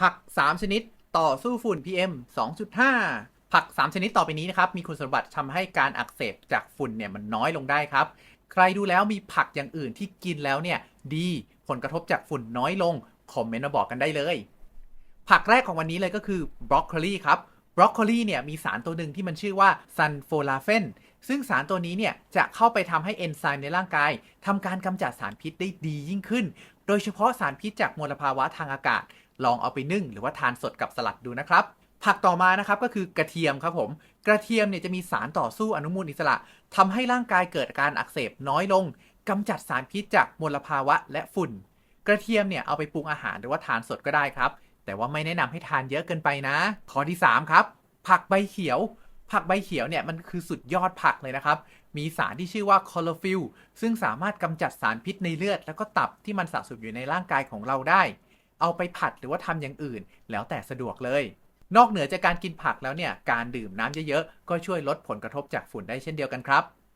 ผัก 3 ชนิดต่อสู้ฝุ่น PM 2.5 ผัก 3 ชนิดต่อไปนี้นะครับ มีคุณสมบัติทำให้การอักเสบจากฝุ่นเนี่ยมันน้อยลงได้ครับ ใครดูแล้วมีผักอย่างอื่นที่กินแล้วเนี่ยดีผลกระทบจากฝุ่นน้อยลง คอมเมนต์มาบอกกันได้เลย ผักแรกของวันนี้เลยก็คือบรอกโคลีครับบรอกโคลีเนี่ยมีสารตัวหนึ่งที่มันชื่อว่าซันโฟลาเฟนซึ่งสารตัวนี้เนี่ยจะเข้าไปทำให้เอนไซม์ในร่างกายทำการกำจัดสารพิษได้ดียิ่งขึ้น โดยเฉพาะสารพิษจากมลภาวะทางอากาศ ลองเอาไปนึ่ง หรือว่าทานสดกับสลัดดูนะครับ ผักต่อมานะครับก็คือกระเทียมครับผม กระเทียมเนี่ยจะมีสารต่อสู้อนุมูลอิสระทำให้ร่างกายเกิดอาการอักเสบน้อยลงกำจัดสารพิษจากมลภาวะและฝุ่น กระเทียมเนี่ยเอาไปปรุงอาหารหรือว่าทานสดก็ได้ครับ แต่ว่าไม่แนะนำให้ทานเยอะเกินไปนะ ข้อที่ 3 ครับ ผักใบเขียวผักใบเขียวเนี่ยมันคือสุดยอดผักเลยนะครับ มีสารที่ชื่อว่าคลอโรฟิลซึ่งสามารถกำจัดสารพิษในเลือด แล้วก็ตับที่มันสะสมอยู่ในร่างกายของเราได้ เอาไปผัดหรือว่าทำอย่างอื่น แล้วแต่สะดวกเลย นอกเหนือจากการกินผักแล้วเนี่ยการดื่มน้ำเยอะๆก็ช่วยลดผลกระทบจากฝุ่นได้เช่นเดียวกันครับ